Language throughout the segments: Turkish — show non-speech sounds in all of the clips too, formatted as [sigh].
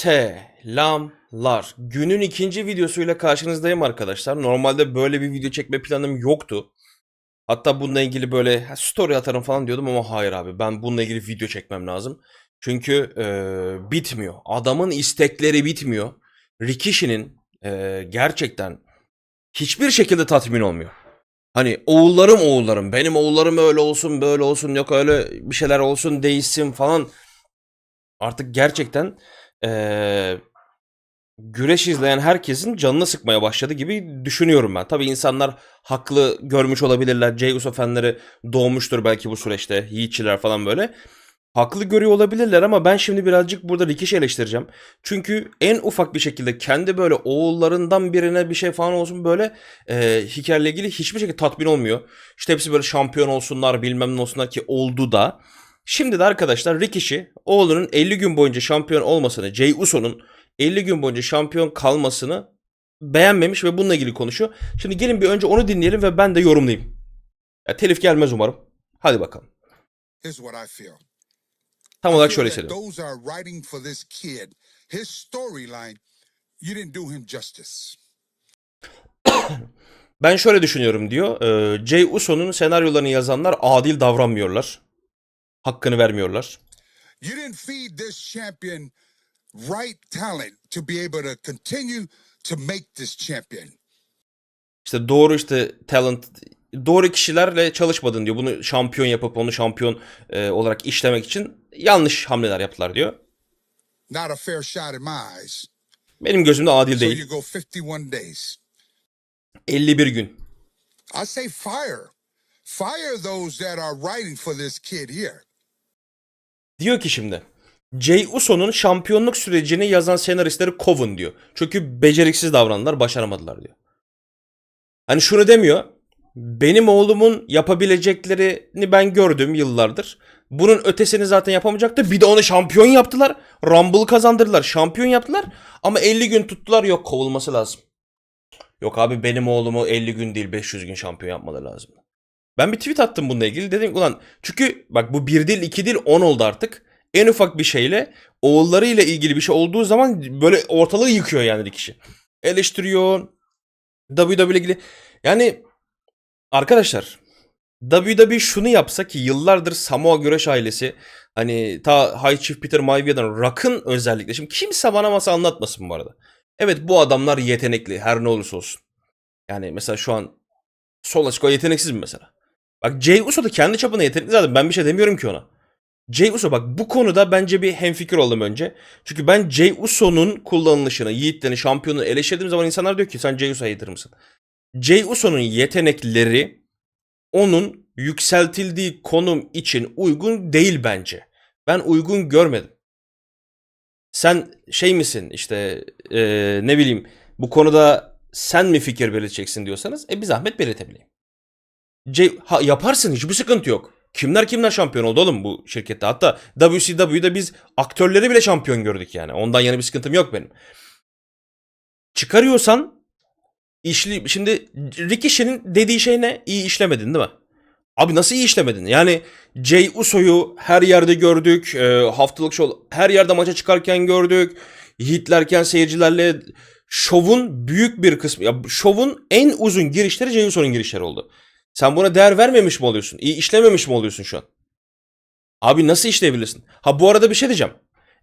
Selamlar. Günün ikinci videosuyla karşınızdayım arkadaşlar. Normalde böyle bir video çekme planım yoktu. Hatta bununla ilgili böyle "Ha, story atarım falan diyordum ama hayır abi ben bununla ilgili video çekmem lazım. Çünkü eee, bitmiyor. Adamın istekleri bitmiyor. Rikishi'nin eee, gerçekten hiçbir şekilde tatmin olmuyor. Hani oğullarım oğullarım benim oğullarım öyle olsun böyle olsun yok öyle bir şeyler olsun değişsin falan. Artık gerçekten eee, güreş izleyen herkesin canını sıkmaya başladı gibi düşünüyorum ben. Tabii insanlar haklı görmüş olabilirler. Jey Uso fanları doğmuştur belki bu süreçte. Yiğitçiler falan böyle. Haklı görüyor olabilirler ama ben şimdi birazcık burada Rikiş'i eleştireceğim. Çünkü en ufak bir şekilde kendi böyle oğullarından birine bir şey falan olsun böyle e, hikayeyle ilgili hiçbir şekilde tatmin olmuyor. İşte hepsi böyle şampiyon olsunlar bilmem ne olsunlar ki oldu da. Şimdi de arkadaşlar Rikishi oğlunun 50 gün boyunca şampiyon olmasını, Jey Uso'nun 50 gün boyunca şampiyon kalmasını beğenmemiş ve bununla ilgili konuşuyor. Şimdi gelin bir önce onu dinleyelim ve ben de yorumlayayım. Ya, telif gelmez umarım. Hadi bakalım. Tam olarak şöyle justice. [coughs] Ben şöyle düşünüyorum diyor. Ee, Jey Uso'nun senaryolarını yazanlar adil davranmıyorlar. Hakkını vermiyorlar. You didn't feed this champion right talent to be able to continue to make this champion. İşte doğru işte talent doğru kişilerle çalışmadın diyor. Bunu şampiyon yapıp onu şampiyon e, olarak işlemek için yanlış hamleler yaptılar diyor. Not a fair shot in my eyes. Benim gözümde adil So değil. you go 51 days. 51 gün. I say fire. Fire those that are writing for this kid here. Diyor ki şimdi Jey Uso'nun şampiyonluk sürecini yazan senaristleri kovun diyor. Çünkü beceriksiz davrandılar, başaramadılar diyor. Hani şunu demiyor. Benim oğlumun yapabileceklerini ben gördüm yıllardır. Bunun ötesini zaten yapamayacaktı. Bir de onu şampiyon yaptılar. Rumble kazandırdılar. Şampiyon yaptılar. Ama 50 gün tuttular. Yok kovulması lazım. Yok abi benim oğlumu 50 gün değil 500 gün şampiyon yapmaları lazım. Ben bir tweet attım bununla ilgili. Dedim ulan çünkü bak bu bir değil iki değil 10 oldu artık. En ufak bir şeyle oğullarıyla ilgili bir şey olduğu zaman böyle ortalığı yıkıyor yani kişi. Eleştiriyor. WWE ile ilgili. Yani arkadaşlar WWE şunu yapsa ki yıllardır Samoa güreş ailesi hani ta High Chief Peter Maivia'dan Rock'ın özellikle. Şimdi kimse bana masa anlatmasın bu arada. Evet bu adamlar yetenekli her ne olursa olsun. Yani mesela şu an Solo Sikoa yeteneksiz mi mesela? Bak Jey Uso da kendi çapında yetenekli zaten ben bir şey demiyorum ki ona. Jey Uso bak bu konuda bence bir hemfikir oldum önce. Çünkü ben Jey Uso'nun kullanılışını, yiğitlerini, şampiyonunu eleştirdiğim zaman insanlar diyor ki sen Jey Uso hater mısın? Jey Uso'nun yetenekleri onun yükseltildiği konum için uygun değil bence. Ben uygun görmedim. Sen şey misin işte eee, ne bileyim bu konuda sen mi fikir belirteceksin diyorsanız e bir zahmet belirtebileyim. C ha, yaparsın hiçbir sıkıntı yok. Kimler kimler şampiyon oldu oğlum bu şirkette. Hatta WCW'da biz aktörleri bile şampiyon gördük yani. Ondan yana bir sıkıntım yok benim. Çıkarıyorsan işli şimdi Rikishi'nin dediği şey ne? İyi işlemedin değil mi? Abi nasıl iyi işlemedin? Yani Jey Uso'yu her yerde gördük. e, haftalık show her yerde maça çıkarken gördük. Hitlerken seyircilerle şovun büyük bir kısmı ya şovun en uzun girişleri Jey Uso'nun girişleri oldu. Sen buna değer vermemiş mi oluyorsun? İyi işlememiş mi oluyorsun şu an? Abi nasıl işleyebilirsin? Ha bu arada bir şey diyeceğim.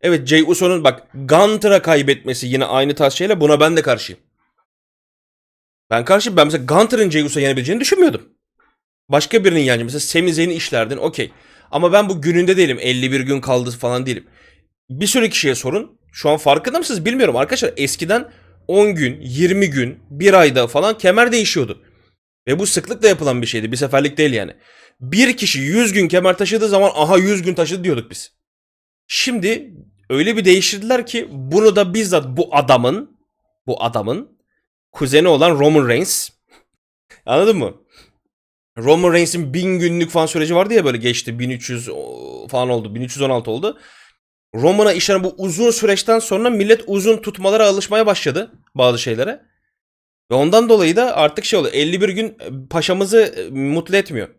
Evet Jey Uso'nun bak Gunter'a kaybetmesi yine aynı tarz şeyle buna ben de karşıyım. Ben karşıyım. Ben mesela Gunter'ın Jey Uso'yu yenebileceğini düşünmüyordum. Başka birinin yani mesela Sami Zayn'i işlerdin okey. Ama ben bu gününde değilim. 51 gün kaldı falan değilim. Bir sürü kişiye sorun. Şu an farkında mısınız bilmiyorum arkadaşlar. Eskiden 10 gün, 20 gün, 1 ayda falan kemer değişiyordu. Ve bu sıklıkla yapılan bir şeydi. Bir seferlik değil yani. Bir kişi 100 gün kemer taşıdığı zaman aha 100 gün taşıdı diyorduk biz. Şimdi öyle bir değiştirdiler ki bunu da bizzat bu adamın bu adamın kuzeni olan Roman Reigns [laughs] anladın mı? Roman Reigns'in 1000 günlük falan süreci vardı ya böyle geçti 1300 o- falan oldu 1316 oldu. Roman'a işlenen bu uzun süreçten sonra millet uzun tutmalara alışmaya başladı bazı şeylere. Ve ondan dolayı da artık şey oluyor 51 gün e, paşamızı e, mutlu etmiyor.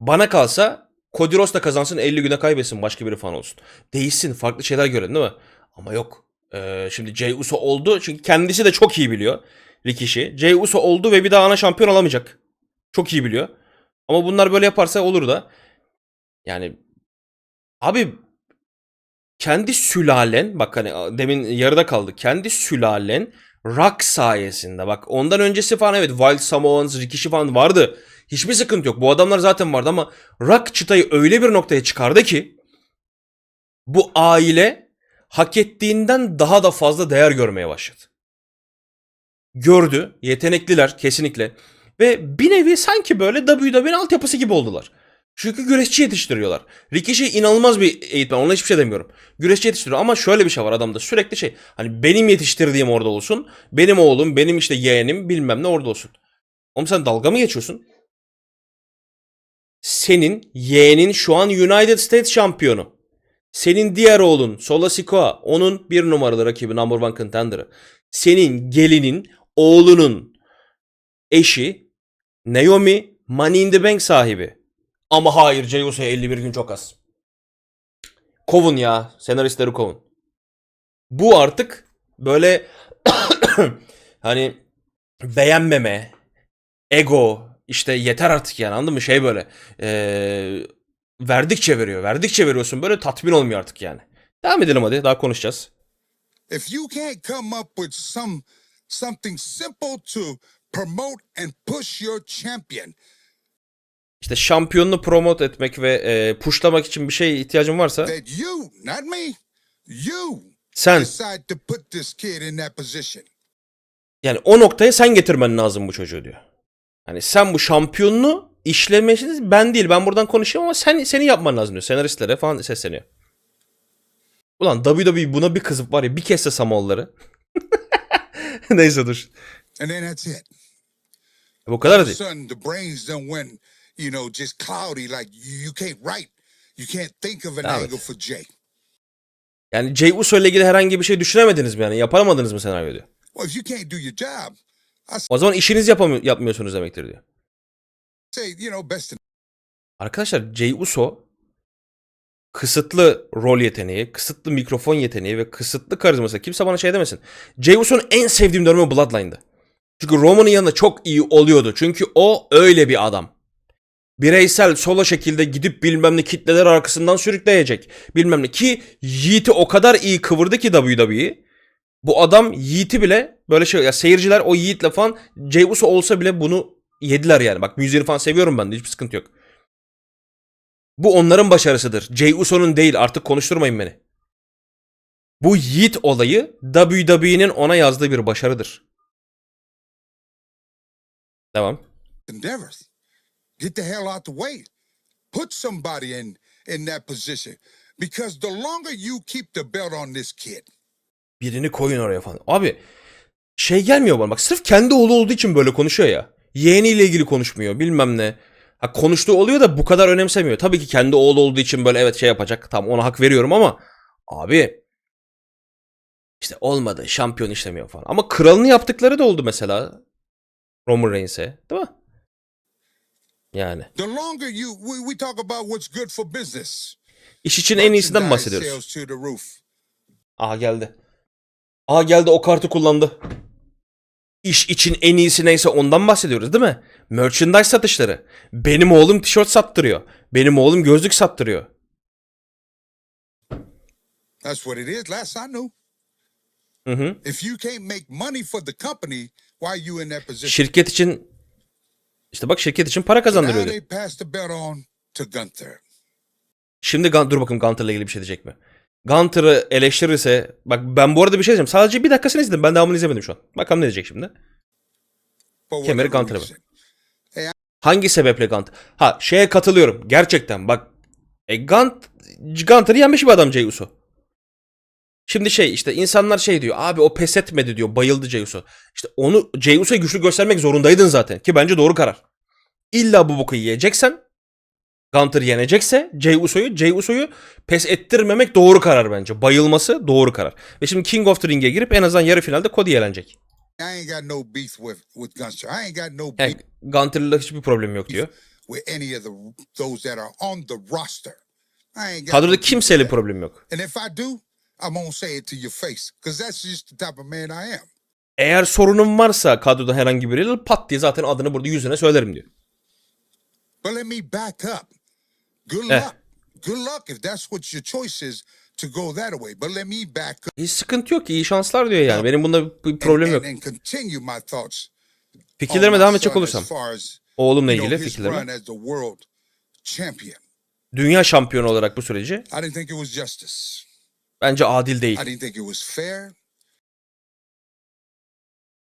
Bana kalsa Cody Rhodes da kazansın 50 güne kaybetsin başka biri falan olsun. Değişsin farklı şeyler görelim değil mi? Ama yok. Ee, şimdi Jey Uso oldu çünkü kendisi de çok iyi biliyor Rikishi. Jey Uso oldu ve bir daha ana şampiyon olamayacak. Çok iyi biliyor. Ama bunlar böyle yaparsa olur da. Yani abi kendi sülalen bak hani demin yarıda kaldı. Kendi sülalen Rock sayesinde bak ondan öncesi falan evet Wild Samoans, Rikishi falan vardı. Hiçbir sıkıntı yok. Bu adamlar zaten vardı ama Rock çıtayı öyle bir noktaya çıkardı ki bu aile hak ettiğinden daha da fazla değer görmeye başladı. Gördü. Yetenekliler kesinlikle. Ve bir nevi sanki böyle WWE'nin altyapısı gibi oldular. Çünkü güreşçi yetiştiriyorlar. Rikishi inanılmaz bir eğitmen. Ona hiçbir şey demiyorum. Güreşçi yetiştiriyor ama şöyle bir şey var adamda. Sürekli şey hani benim yetiştirdiğim orada olsun. Benim oğlum, benim işte yeğenim bilmem ne orada olsun. Oğlum sen dalga mı geçiyorsun? Senin yeğenin şu an United States şampiyonu. Senin diğer oğlun Solo Sikoa onun bir numaralı rakibi number one contender'ı. Senin gelinin oğlunun eşi Naomi Money in the Bank sahibi. Ama hayır Jey Uso'ya 51 gün çok az. Kovun ya. Senaristleri kovun. Bu artık böyle [coughs] hani beğenmeme, ego, işte yeter artık yani anladın mı? Şey böyle eee, verdikçe veriyor. Verdikçe veriyorsun böyle tatmin olmuyor artık yani. Devam edelim hadi daha konuşacağız. If you can't come up with some something simple to promote and push your champion, İşte şampiyonunu promote etmek ve eee pushlamak için bir şeye ihtiyacın varsa sen yani o noktaya sen getirmen lazım bu çocuğu diyor. Hani sen bu şampiyonluğu işlemesiniz ben değil ben buradan konuşuyorum ama sen seni yapman lazım diyor. Senaristlere falan sesleniyor. Ulan WWE buna bir kızıp var ya bir kesse Samoğulları. [laughs] Neyse dur. And then that's it. Bu kadar değil. You know, just cloudy. Like you, can't write. You can't think of an Evet. angle for Jay. Yani Jey Uso ile ilgili herhangi bir şey düşünemediniz mi yani? Yapamadınız mı senaryo diyor. Well, if you can't do your job, O zaman işinizi yapamıyor, yapmıyorsunuz demektir diyor. say, you know, best Arkadaşlar Jey Uso kısıtlı rol yeteneği, kısıtlı mikrofon yeteneği ve kısıtlı karizması. Kimse bana şey demesin. Jey Uso'nun en sevdiğim dönemi Bloodline'dı. Çünkü Roman'ın yanında çok iyi oluyordu. Çünkü o öyle bir adam. Bireysel solo şekilde gidip bilmem ne kitleler arkasından sürükleyecek. Bilmem ne. Ki Yiğit'i o kadar iyi kıvırdı ki WWE. Bu adam Yiğit'i bile böyle şey ya seyirciler o Yiğit'le falan Jey Uso olsa bile bunu yediler yani. Bak müziğini falan seviyorum ben de hiçbir sıkıntı yok. Bu onların başarısıdır. Jey Uso'nun değil artık konuşturmayın beni. Bu Yiğit olayı WWE'nin ona yazdığı bir başarıdır. Devam. endeavors. Get the hell out the way. Put somebody in in that position. Because the longer you keep the belt on this kid, Birini koyun oraya falan. Abi şey gelmiyor bana bak sırf kendi oğlu olduğu için böyle konuşuyor ya. Yeğeniyle ilgili konuşmuyor bilmem ne. Ha konuştuğu oluyor da bu kadar önemsemiyor. Tabii ki kendi oğlu olduğu için böyle evet şey yapacak. Tam ona hak veriyorum ama abi işte olmadı. Şampiyon işlemiyor falan. Ama kralını yaptıkları da oldu mesela. Roman Reigns'e. Değil mi? Yani. the longer you we, we talk about what's good for business. İş için en iyisinden bahsediyoruz. Aha geldi. Aha geldi o kartı kullandı. İş için en iyisi neyse ondan bahsediyoruz değil mi? Merchandise satışları. Benim oğlum tişört sattırıyor. Benim oğlum gözlük sattırıyor. That's what it is. Last I knew. Hı hı. If you can't make money for the company, why you in that position? Şirket için işte bak şirket için para Now kazandırıyor diyor. they pass the belt on to Gunther. Şimdi Gun- dur bakın Gunter'la ilgili bir şey diyecek mi? Gunter'ı eleştirirse bak ben bu arada bir şey diyeceğim. Sadece bir dakikasını izledim. Ben devamını izlemedim şu an. Bakalım ne diyecek şimdi. Kemeri Gunter'a reason. Hangi sebeple Gunter? Ha şeye katılıyorum. Gerçekten bak. E, Gunt, Gunter'ı yenmiş bir adam Jey Uso. Şimdi şey işte insanlar şey diyor. Abi o pes etmedi diyor. Bayıldı Jey Uso. İşte onu Jey Uso'yu güçlü göstermek zorundaydın zaten. Ki bence doğru karar. İlla bu boku yiyeceksen Gunter yenecekse Jey Uso'yu Jey Uso'yu pes ettirmemek doğru karar bence. Bayılması doğru karar. Ve şimdi King of the Ring'e girip en azından yarı finalde Cody elenecek. I ain't got no beef with with Gunther. I ain't got no Yani Gunter'la hiçbir problem yok diyor. Kadroda kimseyle problem yok. I gonna say it to your face, because that's just the type of man I am. Eğer sorunum varsa kadroda herhangi biriyle pat diye zaten adını burada yüzüne söylerim diyor. But let me back up. Good Eh. luck. Good luck if that's what your choice is to go that way. But let me back up Hiç sıkıntı yok ki iyi şanslar diyor yani. Benim bunda bir problem yok. and, and continue my thoughts. Fikirlerime devam edecek olursam. Oğlumla ilgili fikirlerime. Dünya şampiyonu olarak bu süreci I didn't think it was justice. Bence adil değil.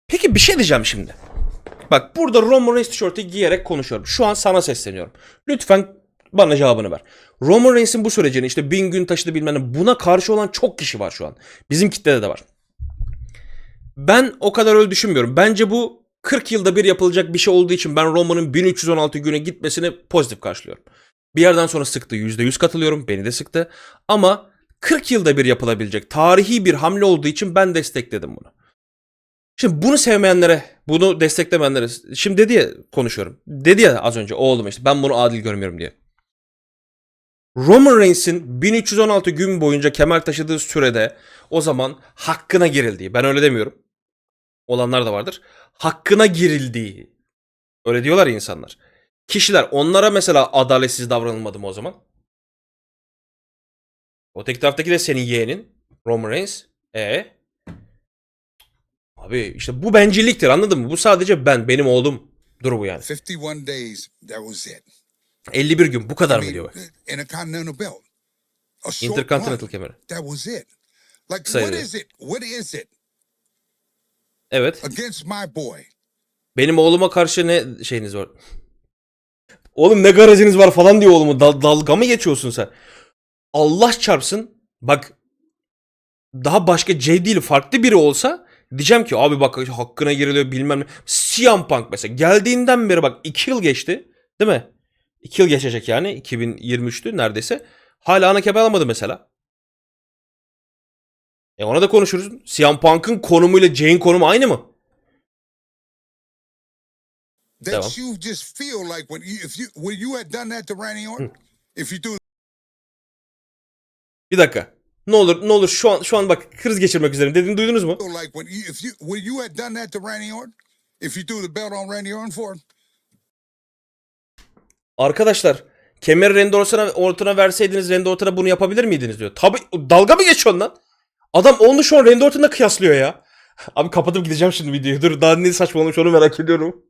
Peki bir şey diyeceğim şimdi. Bak burada Roman Reigns tişörtü giyerek konuşuyorum. Şu an sana sesleniyorum. Lütfen bana cevabını ver. Roman Reigns'in bu sürecini işte bin gün taşıdı bilmem ne buna karşı olan çok kişi var şu an. Bizim kitlede de var. Ben o kadar öyle düşünmüyorum. Bence bu 40 yılda bir yapılacak bir şey olduğu için ben Roman'ın 1316 güne gitmesini pozitif karşılıyorum. Bir yerden sonra sıktı. %100 katılıyorum. Beni de sıktı. Ama 40 yılda bir yapılabilecek tarihi bir hamle olduğu için ben destekledim bunu. Şimdi bunu sevmeyenlere, bunu desteklemeyenlere, şimdi dedi ya konuşuyorum. Dedi ya az önce oğlum işte ben bunu adil görmüyorum diye. Roman Reigns'in 1316 gün boyunca kemer taşıdığı sürede o zaman hakkına girildiği, ben öyle demiyorum. Olanlar da vardır. Hakkına girildiği. Öyle diyorlar insanlar. Kişiler onlara mesela adaletsiz davranılmadı mı o zaman? O tek taraftaki de senin yeğenin. Roman Reigns. E Abi işte bu bencilliktir anladın mı? Bu sadece ben, benim oğlum. Dur bu yani. 51 days, that was it. 51 gün bu kadar mı diyor mean, bak. Intercontinental belt. A Intercontinental kemeri. That was it. Like, what is it? What is it Evet. against my boy? Benim oğluma karşı ne şeyiniz var? Oğlum ne garajınız var falan diyor oğlumu. Dal- dalga mı geçiyorsun sen? Allah çarpsın. Bak daha başka J değil farklı biri olsa diyeceğim ki abi bak hakkına giriliyor bilmem ne. CM Punk mesela geldiğinden beri bak 2 yıl geçti. Değil mi? 2 yıl geçecek yani 2023'tü neredeyse. Hala ana kemer alamadı mesela. E ona da konuşuruz. CM Punk'ın konumuyla Jay'in konumu aynı mı? That Tamam. you just feel like when you, if you when you had done that to Randy Orton, if you do Bir dakika. Ne olur ne olur şu an şu an bak kriz geçirmek üzereyim. Dediğini duydunuz mu? feel like when you if you when you had done that to Randy Orton, if you threw the belt on Randy Orton for him, Arkadaşlar kemeri Randy Orton'a Orton'a verseydiniz Randy Orton'a bunu yapabilir miydiniz diyor. Tabi dalga mı geçiyorsun lan? Adam onu şu an Randy Orton'la kıyaslıyor ya. [laughs] Abi kapatıp gideceğim şimdi videoyu. Dur daha ne saçmalamış onu merak ediyorum.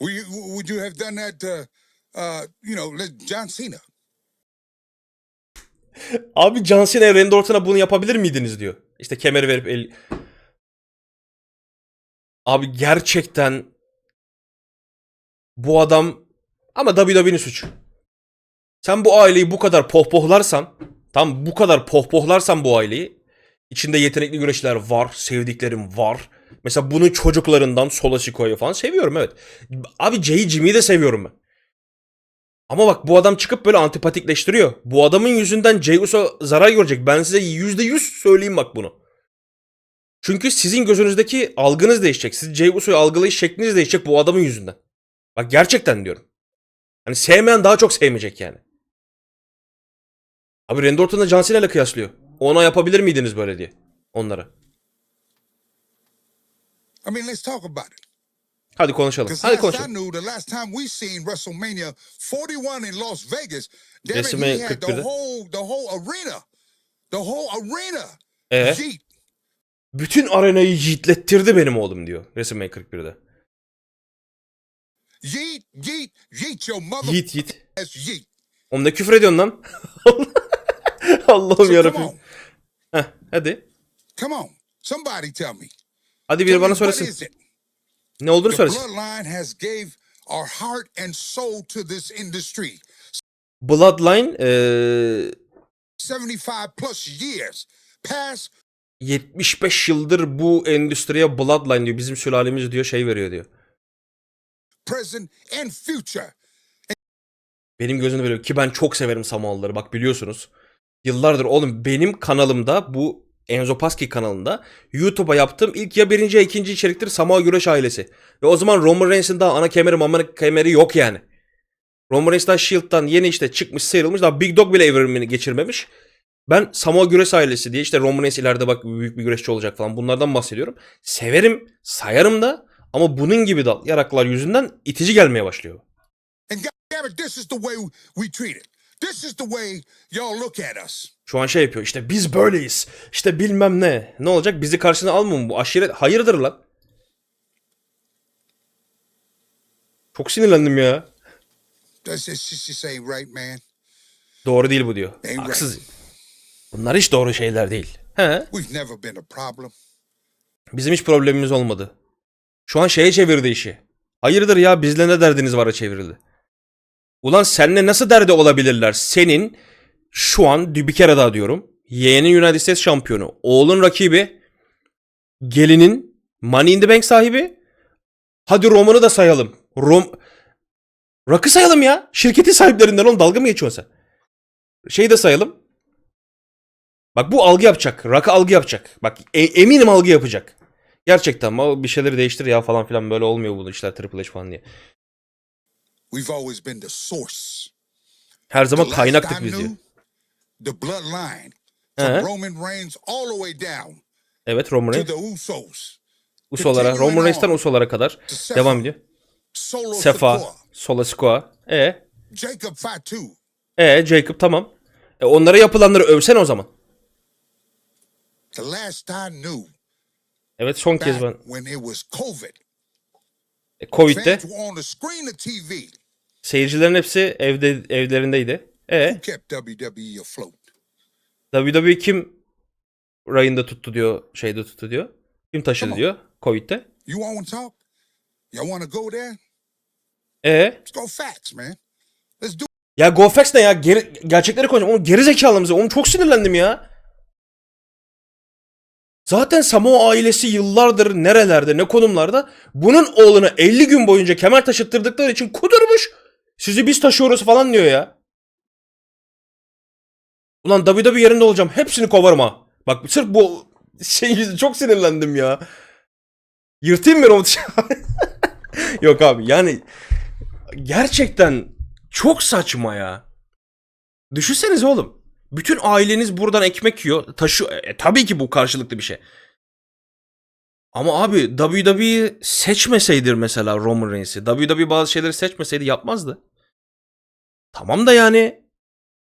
would you, would you have done that to uh, you know John Cena? Abi John Cena'ya Randy Orton'a bunu yapabilir miydiniz diyor. İşte kemeri verip el... Abi gerçekten bu adam ama WWE'nin suçu. Sen bu aileyi bu kadar pohpohlarsan tam bu kadar pohpohlarsan bu aileyi içinde yetenekli güreşçiler var, sevdiklerim var. Mesela bunun çocuklarından Sola Sikoa'yı falan seviyorum evet. Abi Jay Jimmy'yi de seviyorum ben. Ama bak bu adam çıkıp böyle antipatikleştiriyor. Bu adamın yüzünden Jey Uso zarar görecek. Ben size yüzde yüz söyleyeyim bak bunu. Çünkü sizin gözünüzdeki algınız değişecek. Siz Jey Uso'yu algılayış şekliniz değişecek bu adamın yüzünden. Bak gerçekten diyorum. Hani sevmeyen daha çok sevmeyecek yani. Abi Randy Orton'la John Cena'yla kıyaslıyor. Ona yapabilir miydiniz böyle diye. Onlara. I mean, let's talk about it. Hadi konuşalım. Hadi konuşalım. knew, the last time we seen WrestleMania 41 in Las Vegas, he had the 41'de. whole the whole arena, the whole arena. Ee? Yeet. Bütün arenayı yiğitlettirdi benim oğlum diyor. WrestleMania 41'de. Yeet, yeet, yeet your mother Yiğit yiğit. ass yeet. Oğlum ne küfür ediyorsun lan? [laughs] Allah'ım So yarabbim. Heh, hadi. come on. Somebody tell me. Hadi biri bana söylesin. Ne olduğunu söylesin. bloodline has gave our heart and soul to this industry. Bloodline eee 75 plus years. Past, 75 yıldır bu endüstriye Bloodline diyor. Bizim sülalemiz diyor şey veriyor diyor. present, and future. Benim gözümde böyle ki ben çok severim Samoalıları bak biliyorsunuz. Yıllardır oğlum benim kanalımda bu Enzo Paski kanalında YouTube'a yaptığım ilk ya birinci ya ikinci içeriktir Samoa Güreş ailesi. Ve o zaman Roman Reigns'in daha ana kemeri mamana kemeri yok yani. Roman Reigns Shield'dan yeni işte çıkmış sıyrılmış daha Big Dog bile evrimini geçirmemiş. Ben Samoa Güreş ailesi diye işte Roman Reigns ileride bak büyük bir güreşçi olacak falan bunlardan bahsediyorum. Severim, sayarım da ama bunun gibi dal yaraklar yüzünden itici gelmeye başlıyor. And goddammit, this is the way we treat it. This is the way y'all look at us. Şu an şey yapıyor işte biz böyleyiz. İşte bilmem ne. Ne olacak bizi karşına almıyor mu bu aşiret? Hayırdır lan? Çok sinirlendim ya. Just, just ain't right, man. Doğru değil bu diyor. Haksız. Bunlar hiç doğru şeyler değil. He? We've never been a problem. Bizim hiç problemimiz olmadı. Şu an şeye çevirdi işi. Hayırdır ya bizle ne derdiniz var'a çevrildi. Ulan seninle nasıl derdi olabilirler? Senin şu an bir kere daha diyorum. Yeğenin United States şampiyonu. Oğlun rakibi. Gelinin Money in the Bank sahibi. Hadi Roman'ı da sayalım. Rom... Rock'ı sayalım ya. Şirketin sahiplerinden oğlum dalga mı geçiyorsun sen? Şeyi de sayalım. Bak bu algı yapacak. Rock'a algı yapacak. Bak e- eminim algı yapacak. Gerçekten ama bir şeyleri değiştir ya falan filan böyle olmuyor bu işler Triple H falan diye. We've always been the source. Her zaman kaynaktık biz diyor. The bloodline. From Roman Reigns all the way down Evet Roman to Reigns. the Usos. Usolara, Roman Reigns'ten. Usolara kadar To devam ediyor. Solo Sefa, Sola Sikoa. E, Jacob Fatu. e Jacob tamam. E, onlara yapılanları övsene o zaman. The last I knew, Evet son kez ben. when it was COVID, E, Covid'de seyircilerin hepsi evde evlerindeydi. E WWE? WWE kim rayında tuttu diyor, şeyde tuttu diyor. Kim taşıdı diyor Covid'de. You want to talk? Y'all want to go there? E Let's go facts, man. Let's do Ya GoFax ne ya? Geri, gerçekleri konuşacağım. Oğlum geri zekalı mısın? Oğlum çok sinirlendim ya. Zaten Samoa ailesi yıllardır nerelerde ne konumlarda bunun oğluna 50 gün boyunca kemer taşıttırdıkları için kudurmuş. Sizi biz taşıyoruz falan diyor ya. Ulan WWE yerinde olacağım. Hepsini kovarım ha. Bak sırf bu şey çok sinirlendim ya. Yırtayım mı Robot? [laughs] Yok abi yani gerçekten çok saçma ya. Düşünsenize oğlum. Bütün aileniz buradan ekmek yiyor. Taşı e, tabii ki bu karşılıklı bir şey. Ama abi WWE seçmeseydir mesela Roman Reigns'i. WWE bazı şeyleri seçmeseydi yapmazdı. Tamam da yani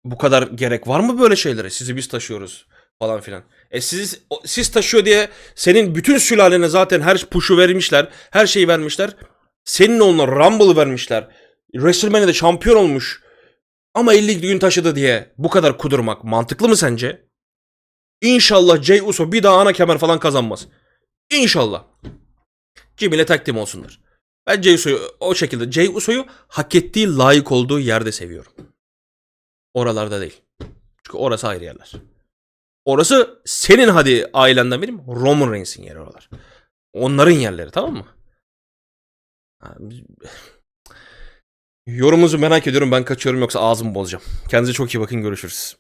bu kadar gerek var mı böyle şeylere? Sizi biz taşıyoruz falan filan. E siz siz taşıyor diye senin bütün sülalene zaten her push'u vermişler. Her şeyi vermişler. Senin oğluna Rumble vermişler. WrestleMania'da şampiyon olmuş. Ama 50 gün taşıdı diye bu kadar kudurmak mantıklı mı sence? İnşallah Jey Uso bir daha ana kemer falan kazanmaz. İnşallah. Tag team olsunlar. Ben Jey Uso'yu o şekilde Jey Uso'yu hak ettiği layık olduğu yerde seviyorum. Oralarda değil. Çünkü orası ayrı yerler. Orası senin hadi ailenden benim Roman Reigns'in yeri oralar. Onların yerleri tamam mı? [sighs] Yorumunuzu merak ediyorum. Ben kaçıyorum yoksa ağzımı bozacağım. Kendinize çok iyi bakın. Görüşürüz.